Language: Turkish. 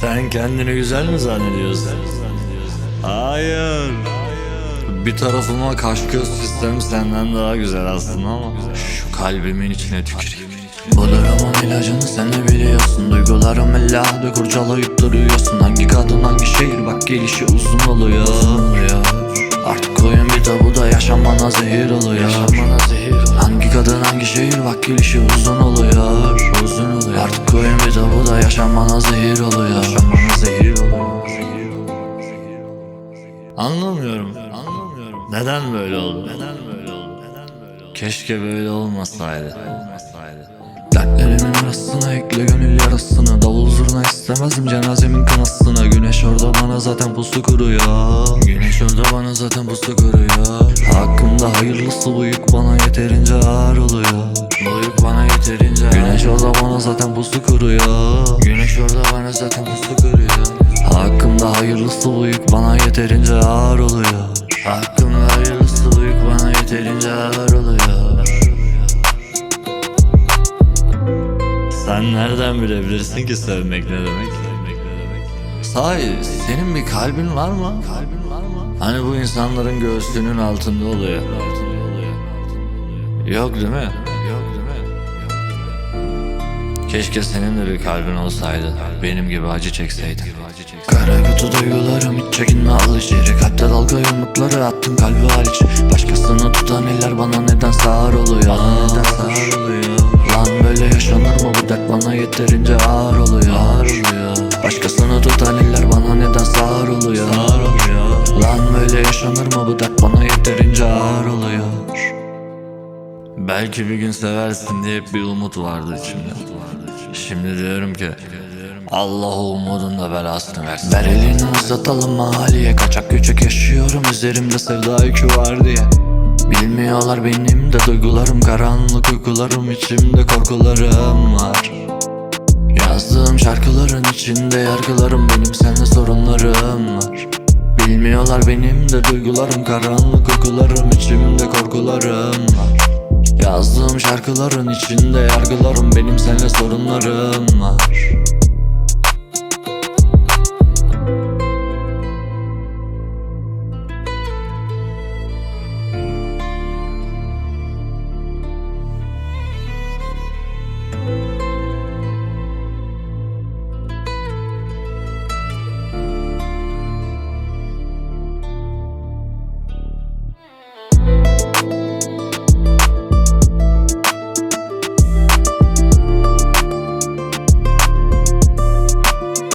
Sen kendini güzel mi zannediyorsun? Hayır. Bir tarafıma kaş göz sistem senden daha güzel aslında ama şu kalbimin içine tüküreyim. Bu durumun ilacını sen de biliyorsun. Duygularım ellahı kurcalayıp duruyorsun. Hangi kadın hangi şehir? Bak gelişi uzun oluyor. Artık oyun bir tabuda yaşamana zehir oluyor. Yaşamana zehir Hangi kadın hangi şehir? Bak gelişi uzun oluyor. Uzun oluyor. Artık oyun bir tabuda yaşamana zehir oluyor Anlamıyorum. Anlamıyorum. Neden böyle oldu? Neden böyle oldu? Neden böyle oldu? Keşke böyle olmasaydı. Olmasaydı. Dertlerimin arasına ekle gönül yarasını Davul zurna istemezdim cenazemin kanasına Güneş orada bana zaten pusu kuruyor Güneş orada bana zaten pusu kuruyor Hakkımda hayırlısı bu yük bana yeterince ağır oluyor Bu yük bana yeterince Güneş orada bana zaten pusu kuruyor Güneş orada bana zaten pusu kuruyor Hakkımda hayırlısı bu yük bana yeterince ağır oluyor Hakkımda hayırlısı bu yük bana yeterince ağır oluyor Sen nereden bilebilirsin ki sevmek ne demek? Sahi senin bir kalbin var mı? Kalbin var mı? Hani bu insanların göğsünün altında oluyor. Yok değil mi? Keşke senin de bir kalbin olsaydı. Benim gibi acı çekseydin. Kara kutu duygularım hiç çekinme al içeri Kalpte dalga yumrukları attım kalbi hariç. Başkasını tutan eller bana neden sağır oluyor? Bana neden sağır oluyor? Lan böyle yaşanır mı? Bu dert bana yeterince ağır oluyor. Ağır oluyor. Başkasını tutan eller bana neden sağır oluyor? Sağır oluyor. Lan böyle yaşanır mı? Bu dert bana yeterince ağır oluyor. Belki bir gün seversin diye bir umut vardı içimde Şimdi diyorum ki Allah o umudun da belasını versin. Ver elini uzatalım mahalleye Kaçak göçek yaşıyorum üzerimde sevda yükü var diye. Bilmiyorlar benim de duygularım Karanlık uykularım içimde korkularım var. Yazdığım şarkıların içinde yargılarım Benim seninle sorunlarım var. Bilmiyorlar benim de duygularım Karanlık uykularım içimde korkularım var Yazdığım şarkıların içinde yargılarım Benim seninle sorunlarım var